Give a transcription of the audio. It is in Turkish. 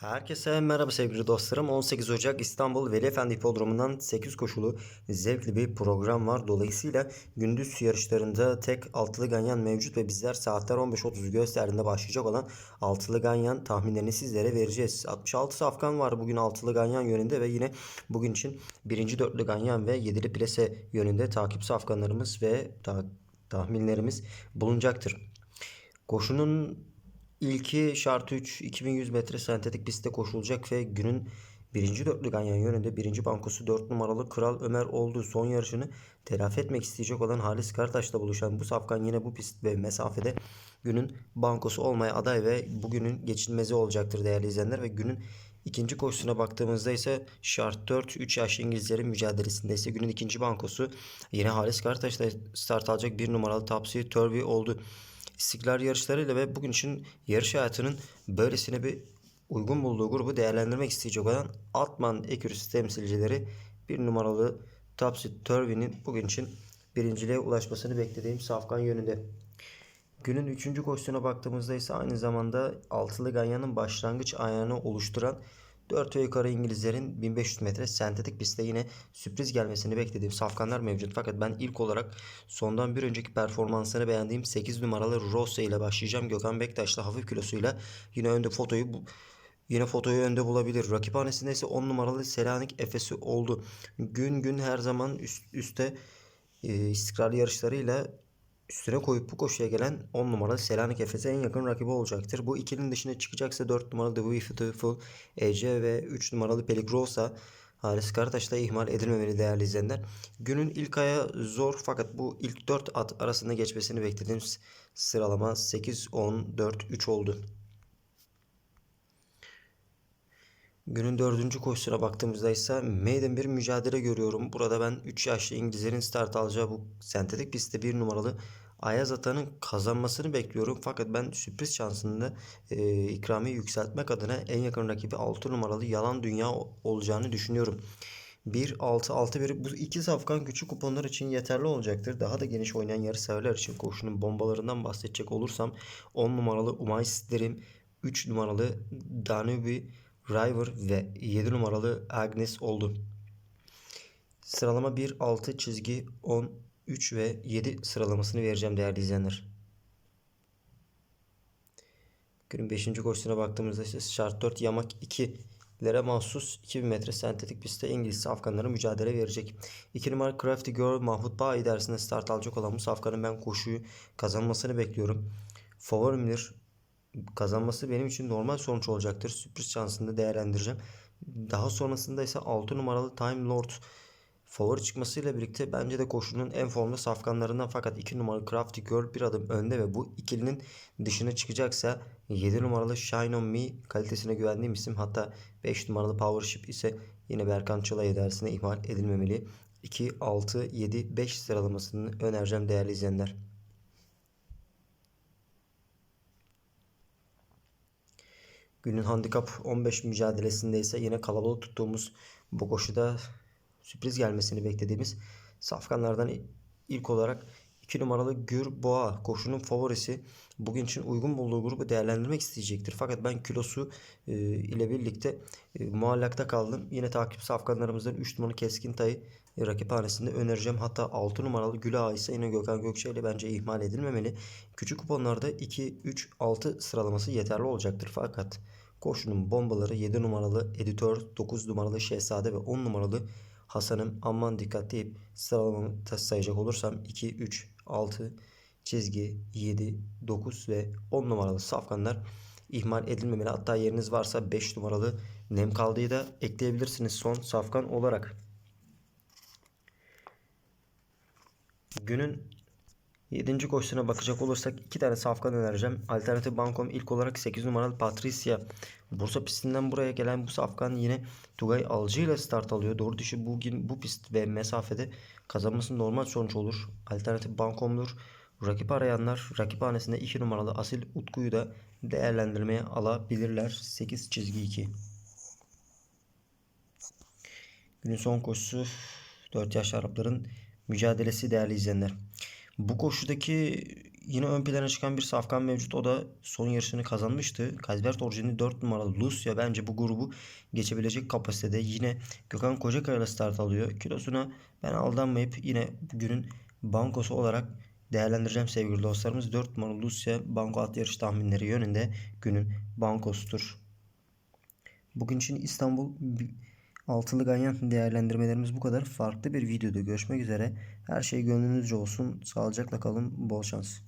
Herkese merhaba sevgili dostlarım. 18 Ocak İstanbul Veli Efendi Hipodromu'ndan 8 koşulu zevkli bir program var. Dolayısıyla gündüz yarışlarında tek altılı ganyan mevcut ve bizler saatler 15.30 gösterdiğinde başlayacak olan altılı ganyan tahminlerini sizlere vereceğiz. 66 safkan var bugün altılı ganyan yönünde ve yine bugün için birinci dörtlü ganyan ve yedili plase yönünde takip safkanlarımız ve ta- tahminlerimiz bulunacaktır. Koşunun ilki şart 3 2100 metre sentetik pistte koşulacak ve günün birinci dörtlü ganyan yönünde birinci bankosu 4 numaralı Kral Ömer olduğu son yarışını telafi etmek isteyecek olan Halis Kartaş'la buluşan bu safkan yine bu pist ve mesafede günün bankosu olmaya aday ve bugünün geçilmezi olacaktır değerli izleyenler ve günün ikinci koşusuna baktığımızda ise şart 4 3 yaş İngilizlerin mücadelesinde ise günün ikinci bankosu yine Halis Kartaş'la start alacak bir numaralı Tapsi Turvey oldu. İstiklal yarışlarıyla ve bugün için yarış hayatının böylesine bir uygun bulduğu grubu değerlendirmek isteyecek olan Altman Ekürüsü temsilcileri bir numaralı Tapsi Turvey'nin bugün için birinciliğe ulaşmasını beklediğim Safkan yönünde. Günün 3. koşusuna baktığımızda ise aynı zamanda altılı ganyanın başlangıç ayağını oluşturan 4 ve yukarı İngilizlerin 1500 metre sentetik pistte yine sürpriz gelmesini beklediğim safkanlar mevcut. Fakat ben ilk olarak sondan bir önceki performansını beğendiğim 8 numaralı Rossa ile başlayacağım. Gökhan Bektaş'la hafif kilosuyla yine önde fotoyu Yine fotoyu önde bulabilir. Rakiphanesinde ise 10 numaralı Selanik Efes'i oldu. Gün gün her zaman üst, üste e, istikrarlı yarışlarıyla üstüne koyup bu koşuya gelen 10 numaralı Selanik Efes'e en yakın rakibi olacaktır. Bu ikilinin dışına çıkacaksa 4 numaralı The Beautiful Ece ve 3 numaralı Peligrosa Halis Karataş'ta ihmal edilmemeli değerli izleyenler. Günün ilk aya zor fakat bu ilk 4 at arasında geçmesini beklediğimiz sıralama 8, 10, 4, 3 oldu. Günün dördüncü koşusuna baktığımızda ise maiden bir mücadele görüyorum. Burada ben 3 yaşlı İngilizlerin start alacağı bu sentetik pistte bir numaralı Ayaz Atan'ın kazanmasını bekliyorum. Fakat ben sürpriz şansında e, ikramiye yükseltmek adına en yakın rakibi 6 numaralı Yalan Dünya olacağını düşünüyorum. 1-6-6-1 bu iki safkan küçük kuponlar için yeterli olacaktır. Daha da geniş oynayan yarı severler için koşunun bombalarından bahsedecek olursam 10 numaralı Umay Sterim, 3 numaralı Danube River ve 7 numaralı Agnes oldu. Sıralama 1, 6 çizgi 10, 3 ve 7 sıralamasını vereceğim değerli izleyenler. Günün 5. koşusuna baktığımızda ise şart 4 yamak 2 lere mahsus 2000 metre sentetik pistte İngiliz Afganlara mücadele verecek. 2 numara Crafty Girl Mahmut Bağ idaresinde start alacak olan bu Safkan'ın ben koşuyu kazanmasını bekliyorum. Favorimdir. Kazanması benim için normal sonuç olacaktır. Sürpriz şansını değerlendireceğim. Daha sonrasında ise 6 numaralı Time Lord favori çıkmasıyla birlikte bence de koşunun en formda safkanlarından fakat 2 numaralı Crafty Girl bir adım önde ve bu ikilinin dışına çıkacaksa 7 numaralı Shine On Me kalitesine güvendiğim isim hatta 5 numaralı Powership ise yine Berkan Çalay dersine ihmal edilmemeli. 2, 6, 7, 5 sıralamasını önereceğim değerli izleyenler. Günün handikap 15 mücadelesinde ise yine kalabalık tuttuğumuz bu koşuda sürpriz gelmesini beklediğimiz safkanlardan ilk olarak 2 numaralı Gür Boğa koşunun favorisi bugün için uygun bulduğu grubu değerlendirmek isteyecektir. Fakat ben kilosu e, ile birlikte e, muallakta kaldım. Yine takip safkanlarımızdan 3 numaralı Keskin Tay e, rakiphanesinde önereceğim. Hatta 6 numaralı Gül Ağa ise yine Gökhan Gökçe ile bence ihmal edilmemeli. Küçük kuponlarda 2, 3, 6 sıralaması yeterli olacaktır. Fakat koşunun bombaları 7 numaralı Editör, 9 numaralı Şehzade ve 10 numaralı Hasan'ım aman dikkat deyip sıralamamı sayacak olursam 2, 3, 6, çizgi 7, 9 ve 10 numaralı safkanlar ihmal edilmemeli. Hatta yeriniz varsa 5 numaralı Nem Kaldı'yı da ekleyebilirsiniz son safkan olarak. Günün 7. koşusuna bakacak olursak iki tane safkan önereceğim. Alternatif Bankom ilk olarak 8 numaralı Patricia. Bursa pistinden buraya gelen bu safkan yine Tugay Alcı ile start alıyor. Doğru dışı bugün bu pist ve mesafede kazanması normal sonuç olur. Alternatif Bankom'dur. Rakip arayanlar rakiphanesinde 2 numaralı Asil Utku'yu da değerlendirmeye alabilirler. 8 çizgi 2. Günün son koşusu 4 yaş Arapların mücadelesi değerli izleyenler. Bu koşudaki yine ön plana çıkan bir safkan mevcut. O da son yarışını kazanmıştı. Calvert orijinali 4 numaralı Lucia bence bu grubu geçebilecek kapasitede. Yine Gökhan Kocakaya start alıyor. Kilosuna ben aldanmayıp yine bugünün bankosu olarak değerlendireceğim sevgili dostlarımız. 4 numaralı Lucia banko at yarış tahminleri yönünde günün bankosudur. Bugün için İstanbul altılı ganyan değerlendirmelerimiz bu kadar. Farklı bir videoda görüşmek üzere. Her şey gönlünüzce olsun. Sağlıcakla kalın. Bol şans.